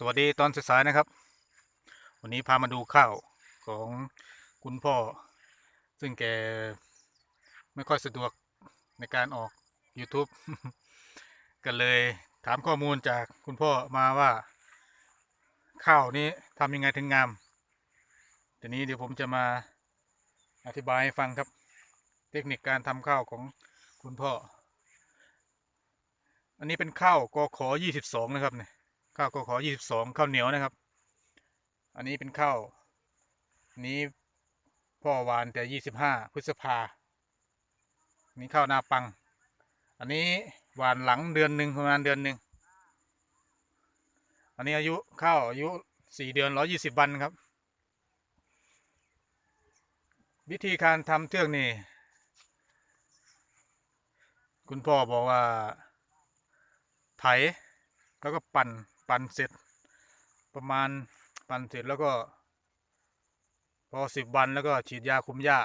สวัสดีตอนสายๆนะครับ วันนี้พามาดูข้าวของคุณพ่อ ซึ่งแกไม่ค่อยสะดวกในการออก YouTube ก็เลยถามข้อมูลจากคุณพ่อมาว่า ข้าวนี้ทำยังไงถึงงามทีนี้เดี๋ยวผมจะมาอธิบายให้ฟังครับ เทคนิคการทำข้าวของคุณพ่อ อันนี้เป็นข้าวกขอยี่สิบสองนะครับเนี่ย ข้าวกขอยี่สิบสองข้าวเหนียวนะครับ อันนี้เป็นข้าวนี้พ่อวานแต่ยี่สิบห้าพฤษภานนี้ข้าวนาปัง อันนี้หวานหลังเดือนหนึ่งประมาณเดือนหนึ่งอันนี้อายุข้าวอายุสี่เดือนร้อยี่สิบวันครับ วิธีการทำเทือกนี่คุณพ่อบอกว่าไถแล้วก็ปั่น ปั่นเสร็จ ประมาณปั่นเสร็จแล้วก็ พอสิบวันแล้วก็ฉีดยาคุมหญ้า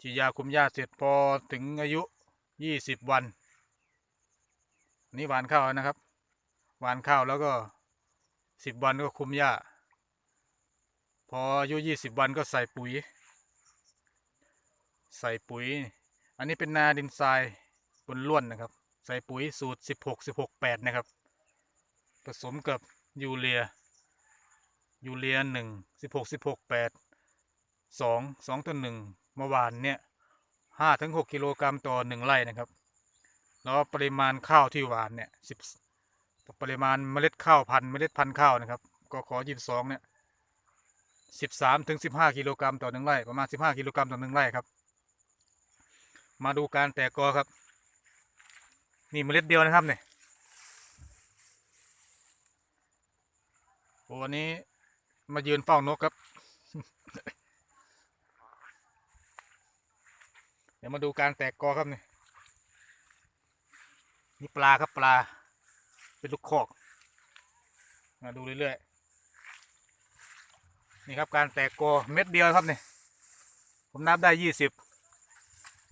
ฉีดยาคุมหญ้าเสร็จพอถึงอายุยี่สิบวันนนี้หวานข้าวนะครับ หวานข้าวแล้วก็สิบวันก็คุมหญ้า พออายุยี่สิบวันก็ใส่ปุ๋ย ใส่ปุ๋ย อันนี้เป็นนาดินทรายบนล้วนนะครับ ใส่ปุ๋ยสูตรสิบหกสิบหกแปดนะครับ ผสมกับยูเรีย ยูเรียหนึ่งสิบหกสิบหกแปดสองสองต่อหนึ่งเมื่อวานเนี่ยห้าถึงหกกิโลกรัมต่อหนึ่งไร่นะครับ แล้วปริมาณข้าวที่หวานเนี่ยสิบปริมาณเมล็ดข้าวพันเมล็ดพันธุ์ข้าวนะครับก็ขอยี่สิบสองเนี่ยสิบสามถึงสิบห้ากิโลกรัมต่อหนึ่งไร่ประมาณสิบห้ากิโลกรัมต่อหนึ่งไร่ครับ มาดูการแตกกอครับ นี่เมล็ดเดียวนะครับเนี่ย โอ้ วันนี้มายืนเฝ้านกครับ เดี๋ยวมาดูการแตกกอครับนี่นี่ปลาครับปลา เป็นลูกคอกมาดูเรื่อยๆ นี่ครับการแตกกอเม็ดเดียวครับนี่ ผมนับได้ยี่สิบ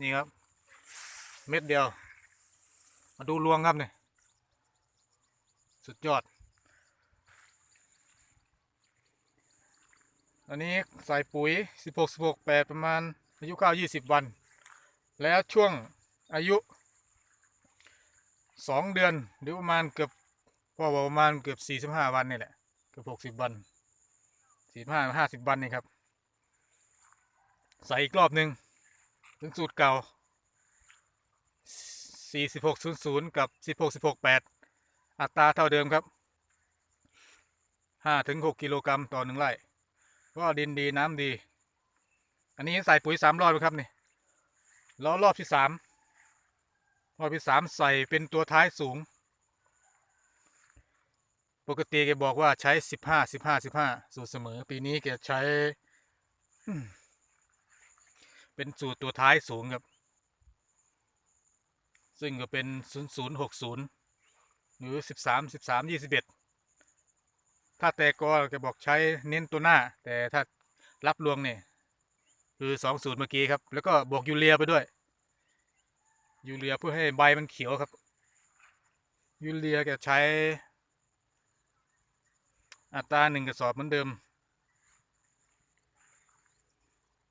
นี่ครับ เม็ดเดียว มาดูรวงครับนี่ สุดยอด อันนี้ใส่ปุ๋ย 16 16 8 ประมาณอายุข้าว20 วัน แล้วช่วงอายุ 2 เดือนหรือประมาณเกือบพ่อบอกประมาณเกือบ 45 วันนี่แหละ เกือบ60 วัน 45 50 วันนี่ครับ ใส่อีกรอบหนึ่งถึงสูตรเก่า 4600 กับ 16 16 8 อัตราเท่าเดิมครับ5ถึง6กิโลกรัมต่อหนึ่งไร่ ก็ดินดีน้ำดี อันนี้ใส่ปุ๋ยสามรอบครับนี่แล้วรอบที่สามรอบที่สามใส่เป็นตัวท้ายสูง ปกติแกบอกว่าใช้สิบห้าสิบห้าสิบห้าสูตรเสมอ ปีนี้แกใช้ เป็นสูตรตัวท้ายสูงครับ ซึ่งก็เป็นศูนย์ศูนย์หกศูนย์หรือสิบสามสิบสามยี่สิบเอ็ด ถ้าแต่ก็จะบอกใช้เน้นตัวหน้า แต่ถ้ารับรวงเนี่ยคือสองสูตรเมื่อกี้ครับ แล้วก็บวกยูเรียไปด้วย ยูเรียเพื่อให้ใบมันเขียวครับ ยูเรียจะใช้ อัตราหนึ่งกระสอบเหมือนเดิม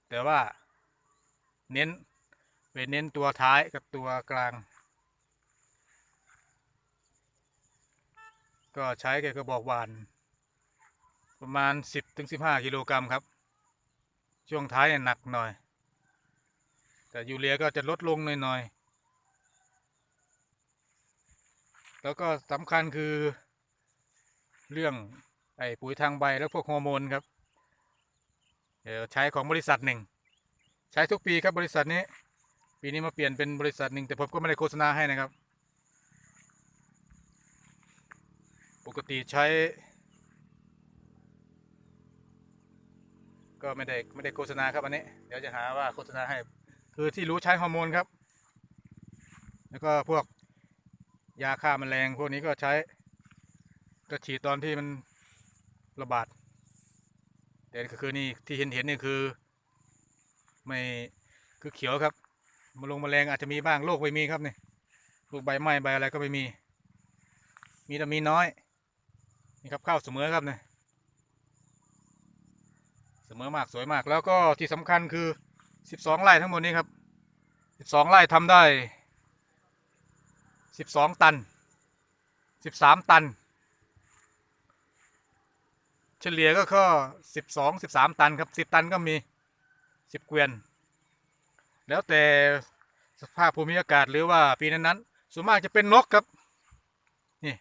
แต่ว่าเน้นไปเน้นตัวท้ายกับตัวกลาง ก็ใช้แกกระบอกหวาน ประมาณ 10ถึง15 กิโลกรัมครับ ช่วงท้ายเนี่ยหนักหน่อย แต่ยูเรียก็จะลดลงหน่อยๆ แล้วก็สำคัญคือ เรื่องไอ้ปุ๋ยทางใบแล้วพวกฮอร์โมนครับ เดี๋ยวใช้ของบริษัทหนึ่ง ใช้ทุกปีครับบริษัทนี้ ปีนี้มาเปลี่ยนเป็นบริษัทหนึ่งแต่ผมก็ไม่ได้โฆษณาให้นะครับ ปกติใช้ ก็ไม่ได้ไม่ได้โฆษณาครับอันนี้ เดี๋ยวจะหาว่าโฆษณาให้ คือที่รู้ใช้ฮอร์โมนครับ แล้วก็พวกยาฆ่าแมลงพวกนี้ก็ใช้ก็ฉีดตอนที่มันระบาด แต่ก็คือนี่ที่เห็นเห็นนี่คือ ไม่คือเขียวครับมาลงแมลงอาจจะมีบ้างโรคไม่มีครับนี่ลูกใบไม้ใบอะไรก็ไม่มี มีแต่มีน้อยนี่ครับข้าวเสมอครับเนี่ย สมอมากสวยมากแล้วก็ที่สำคัญคือสิบสองไร่ทั้งหมดนี้ครับสิบสองไร่ทำได้สิบสองตันสิบสามตัน เฉลี่ยก็ก็สิบสองสิบสามตันครับสิบตันก็มีสิบเกวียน แล้วแต่สภาพภูมิอากาศหรือว่าปีนั้นๆส่วนมากจะเป็นนกครับ นี่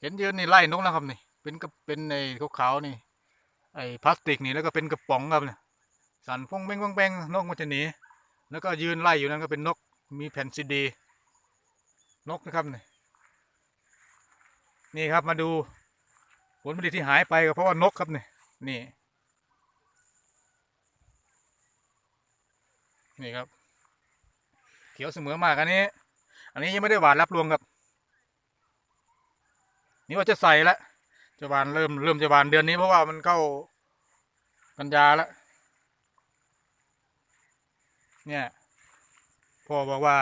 เห็นยืนนี่ไล่นกนะครับนี่ เป็นกระเป็นในขาวๆนี่ ไอ้พลาสติกนี่แล้วก็เป็นกระป๋องครับเนี่ยสันพงเบ้งพงเบ้งนกมันจะหนีแล้วก็ยืนไล่อยู่นั่นก็เป็นนกมีแผ่นซีดี นกนะครับนี่นี่ครับมาดูผลผลิตที่หายไปก็เพราะว่านกครับนี่นี่ นี่ครับ เขียวเสมอมากอันนี้ อันนี้ยังไม่ได้หวานรับรวงครับ นี่ว่าจะใส่แล้ว จะหวานเริ่มเริ่มจะหวานเดือนนี้เพราะว่ามันเข้ากันยาแล้ว เนี่ยพ่อบอกว่า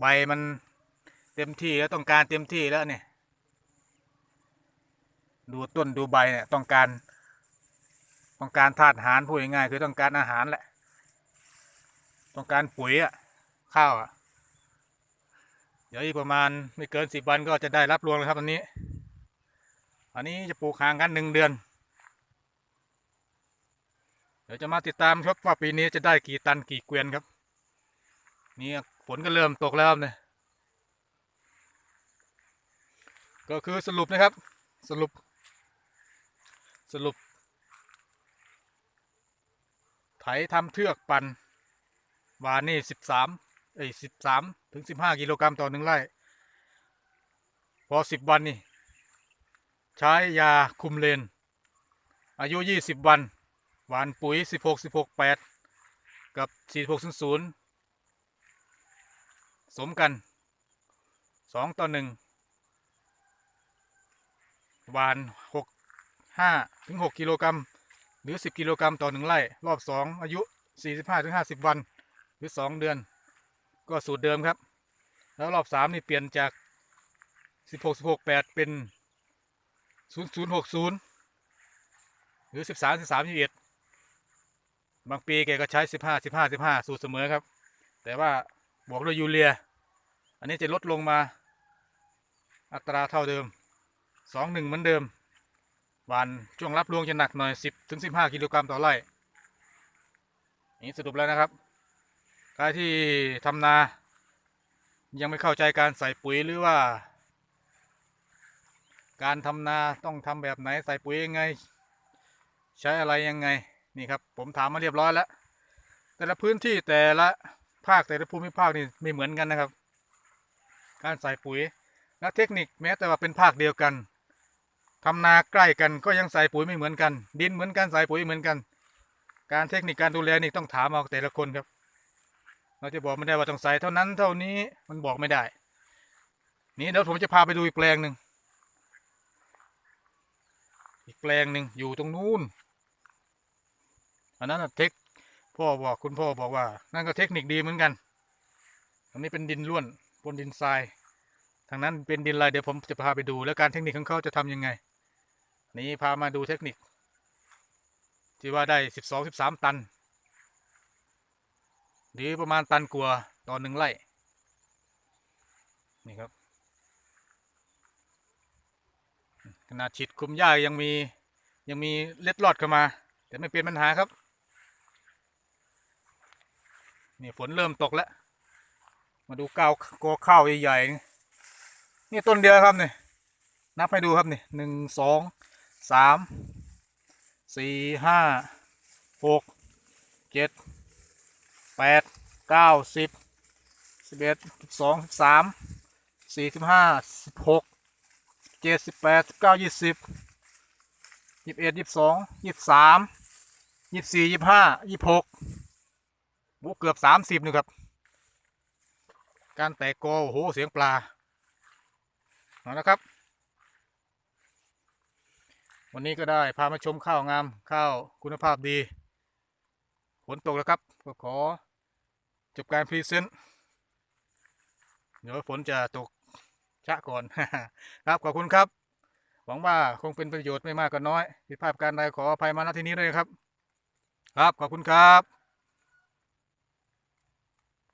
ใบมันเต็มที่แล้วต้องการเต็มที่แล้วเนี่ย ดูต้นดูใบเนี่ยต้องการ ต้องการธาตุอาหารพูดง่ายๆคือต้องการอาหารแหละ ต้องการปุ๋ยอะข้าวอะเดี๋ยวอีกประมาณไม่เกินสิบวันก็จะได้รับรวงแล้วครับอันนี้ อันนี้จะปลูกห่างกันหนึ่งเดือน เดี๋ยวจะมาติดตามครับว่าปีนี้จะได้กี่ตันกี่เกวียนครับ นี่ฝนก็เริ่มตกแล้วเนี่ยก็คือสรุปนะครับ สรุป สรุป ไถทำเทือกปันวานนี่สิบสามเอ้ยสิบสามถึงสิบห้ากิโลกรัมต่อหนึ่งไร่ พอสิบวันนี่ ใช้ยาคุมเลน อายุยี่สิบวัน หวานปุ๋ยสิบหกสิบหกแปดกับสี่หกศูนย์สมกันสองต่อหนึ่งหวานหกห้าถึงหกกิโลกรัม หรือ 10 กิโลกรัมต่อหนึ่งไร่ รอบ 2 อายุ 45 ถึง 50 วัน หรือ 2 เดือน ก็สูตรเดิมครับ แล้วรอบ 3 นี่เปลี่ยนจาก 16 16 8 เป็น 0060หรือ13 13 21บางปีแกก็ใช้15 15 15สูตรเสมอครับ แต่ว่าบวกด้วยยูเรีย อันนี้จะลดลงมา อัตราเท่าเดิม2 1เหมือนเดิมหวานช่วงรับรวงจะหนักหน่อย10ถึง15กิโลกรัมต่อไร่นี่สรุปแล้วนะครับใครที่ทำนายังไม่เข้าใจการใส่ปุ๋ยหรือว่า การทำนาต้องทำแบบไหนใส่ปุ๋ยยังไง ใช้อะไรยังไงนี่ครับ ผมถามมาเรียบร้อยแล้ว แต่ละพื้นที่แต่ละภาคแต่ละภูมิภาคนี่ไม่เหมือนกันนะครับ การใส่ปุ๋ยและเทคนิคแม้แต่ว่าเป็นภาคเดียวกันทำนาใกล้กันก็ยังใส่ปุ๋ยไม่เหมือนกัน ดินเหมือนกันใส่ปุ๋ยเหมือนกัน การเทคนิคการดูแลนี่ต้องถามเอาแต่ละคนครับ เราจะบอกไม่ได้ว่าต้องใส่เท่านั้นเท่านี้มันบอกไม่ได้ นี่เดี๋ยวผมจะพาไปดูอีกแปลงหนึ่ง อีกแปลงหนึ่งอยู่ตรงนู้นอันนั้นเทคพ่อบอกคุณพ่อบอกว่า นั่นก็เทคนิคดีเหมือนกันอันนี้เป็นดินล้วนบนดินทรายทางนั้นเป็นดินอะไรเดี๋ยวผมจะพาไปดู แล้วการเทคนิคของเขาจะทำยังไง นี่พามาดูเทคนิค ที่ว่าได้สิบสองสิบสามตันหรือประมาณตันกว่าต่อหนึ่งไร่นี่ครับ ขนาดฉีดคุมหญ้ายังมียังมีเล็ดลอดเข้ามา แต่ไม่เป็นปัญหาครับ นี่ฝนเริ่มตกแล้ว มาดูก้าวกอข้าวใหญ่ๆนี่ต้นเดียวครับนี่นับให้ดูครับนี่หนึ่งสองสามสี่ห้าหกเจ็ดแปดเก้าสิบสิบเอ็ดสิบสองสิบสามสี่สิบห้าสิบหก จ็ดสิบแปดสิบเก้ายี่สิบยี่สิบเอ็ดยี่สิบสองยี่สิบสามยี่สิบสี่ยี่สิบห้ายี่สิบหกบุเกือบสามสิบนี่ครับ การแตกกอโอ้โหเสียงปลาเอาละครับ วันนี้ก็ได้พามาชมข้าวงามข้าวคุณภาพดีฝนตกแล้วครับก็ขอจบการพรีเซนต์เดี๋ยวฝนจะตก ชะก่อน ครับขอบคุณครับ หวังว่าคงเป็นประโยชน์ไม่มากก็น้อย ผิดพลาดการใดขออภัยมาณที่นี้ด้วยครับ ครับขอบคุณครับ